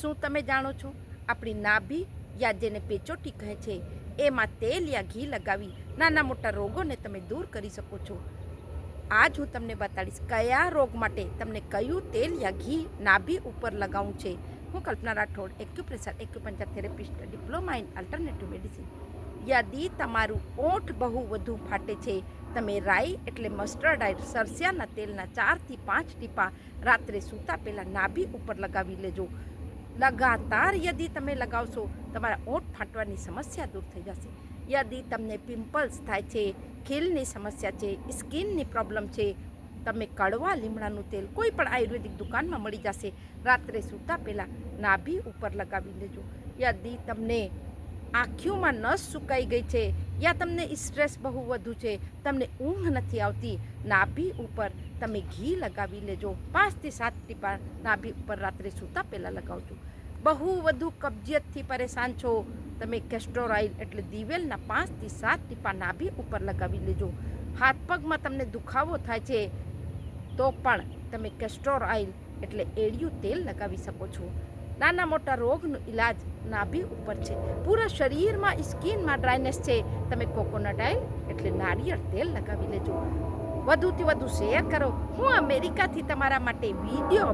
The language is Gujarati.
શું તમે જાણો છો? આપણી નાભી યા જેને પેચોટી કહે છે. એમાં તેલ યા ઘી લગાવી નાના મોટા રોગોને તમે દૂર કરી શકો છો. આજ હું તમને બતાડીશ કયા રોગ માટે તમને કયું તેલ યા ઘી નાભી ઉપર લગાવવું છે. હું Kalpana Rathod, acupressure, acupuncture therapist, diploma in alternative medicine. યાદી તમારું ઓઠ બહુ વધુ ફાટે છે. તમે રાઈ એટલે મસ્ટર્ડ આઈ સરસિયાના તેલના ચારથી પાંચ ટીપા રાત્રે સૂતા પહેલાં નાભી ઉપર લગાવી લેજો. લગાતાર યદી તમે લગાવશો, તમારા ઓઠ ફાટવાની સમસ્યા દૂર થઈ જશે. યદી તમને પિમ્પલ્સ થાય છે, ખીલની સમસ્યા છે, સ્કિનની પ્રોબ્લેમ છે, તમે કડવા લીમડાનું તેલ કોઈ પણ આયુર્વેદિક દુકાનમાં મળી જશે. રાત્રે સૂતા પહેલાં નાભી ઉપર લગાવી લેજો. યદી તમને આંખીઓમાં નસ સુકાઈ ગઈ છે યા તમને સ્ટ્રેસ બહુ વધુ છે, તમને ઊંઘ નથી આવતી, નાભી ઉપર તમે ઘી લગાવી લેજો. પાંચથી સાત ટીપા નાભી ઉપર રાત્રે સૂતા પહેલાં લગાવજો. બહુ વધુ કબજિયતથી પરેશાન છો. તમે કેસ્ટોરાઇલ એટલે દિવેલના પાંચથી સાત ટીપા નાભી ઉપર લગાવી લેજો. હાથ પગમાં તમને દુખાવો થાય છે, તો પણ તમે કેસ્ટોર એટલે એડિયું તેલ લગાવી શકો છો. નાના મોટા રોગનો ઈલાજ નાભી ઉપર છે. પૂરા શરીરમાં સ્કિનમાં ડ્રાયનેસ છે. તમે કોકોનટ ઓઇલ એટલે નારિયેળ તેલ લગાવી લેજો. વધુથી વધુ શેર કરો. હું અમેરિકાથી તમારા માટે વીડિયો